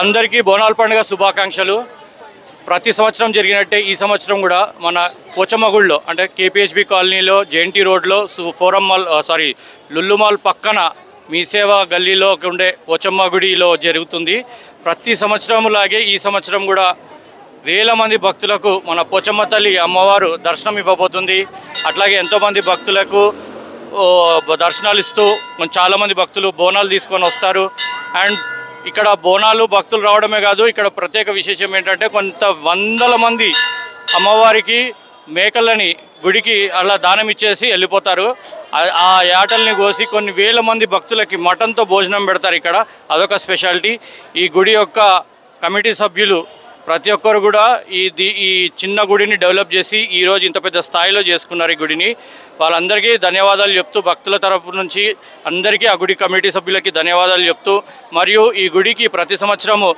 అందరికీ బోనాల పండుగ శుభాకాంక్షలు. ప్రతి సంవత్సరం జరిగినట్టే ఈ సంవత్సరం కూడా మన పోచమ్మగుడిలో అంటే కేపీహెచ్బి కాలనీలో జేఎన్టీ రోడ్లో సు- forum mall sorry Lulu mall పక్కన మీ సేవ గల్లీలో ఉండే పోచమ్మ గుడిలో జరుగుతుంది. ప్రతి సంవత్సరం లాగే ఈ సంవత్సరం కూడా వేల మంది భక్తులకు మన పోచమ్మ తల్లి అమ్మవారు దర్శనం ఇవ్వబోతుంది. అట్లాగే ఎంతోమంది భక్తులకు దర్శనాలు ఇస్తూ చాలామంది భక్తులు బోనాలు తీసుకొని వస్తారు. అండ్ ఇక్కడ బోనాలు భక్తులు రావడమే కాదు ఇక్కడ ప్రత్యేక విశేషం ఏంటంటే కొంత వందల మంది అమ్మవారికి మేకలని గుడికి అలా దానం ఇచ్చేసి వెళ్ళిపోతారు. ఆ- యాటల్ని కోసి కొన్ని వేల మంది భక్తులకి మటన్తో భోజనం పెడతారు ఇక్కడ. అదొక స్పెషాలిటీ. ఈ గుడి యొక్క కమిటీ సభ్యులు ప్రతి ఒక్కరు కూడా ఈ ఈ చిన్న గుడిని డెవలప్ చేసి ఈ రోజు ఇంత పెద్ద స్థాయిలో చేసుకున్నారు ఈ గుడిని. వాళ్ళందరికీ ధన్యవాదాలు చెప్తూ భక్తుల తరపు నుంచి అందరికీ ఆ గుడి కమిటీ సభ్యులకి ధన్యవాదాలు చెప్తూ మరియు ఈ గుడికి ప్రతి సంవత్సరము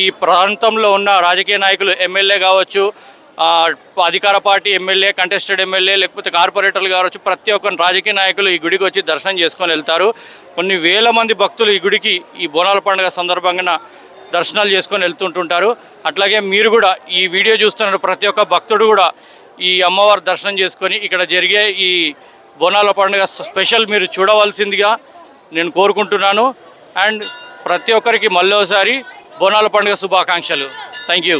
ఈ ప్రాంతంలో ఉన్న రాజకీయ నాయకులు ఎమ్మెల్యే కావచ్చు అధికార పార్టీ ఎమ్మెల్యే కంటెస్టెడ్ ఎమ్మెల్యే లేకపోతే కార్పొరేటర్లు కావచ్చు ప్రతి ఒక్క రాజకీయ నాయకులు ఈ గుడికి వచ్చి దర్శనం చేసుకొని వెళ్తారు. కొన్ని వేల మంది భక్తులు ఈ గుడికి ఈ బోనాల పండుగ సందర్భంగా దర్శనాలు చేసుకొని వెళ్తుంటుంటారు. అట్లాగే మీరు కూడా ఈ వీడియో చూస్తున్న ప్రతి ఒక్క భక్తుడు కూడా ఈ అమ్మవారి దర్శనం చేసుకొని ఇక్కడ జరిగే ఈ బోనాల పండుగ స్పెషల్ మీరు చూడవలసిందిగా నేను కోరుకుంటున్నాను. అండ్ ప్రతి ఒక్కరికి మళ్ళీ ఒకసారి బోనాల పండుగ శుభాకాంక్షలు. Thank you.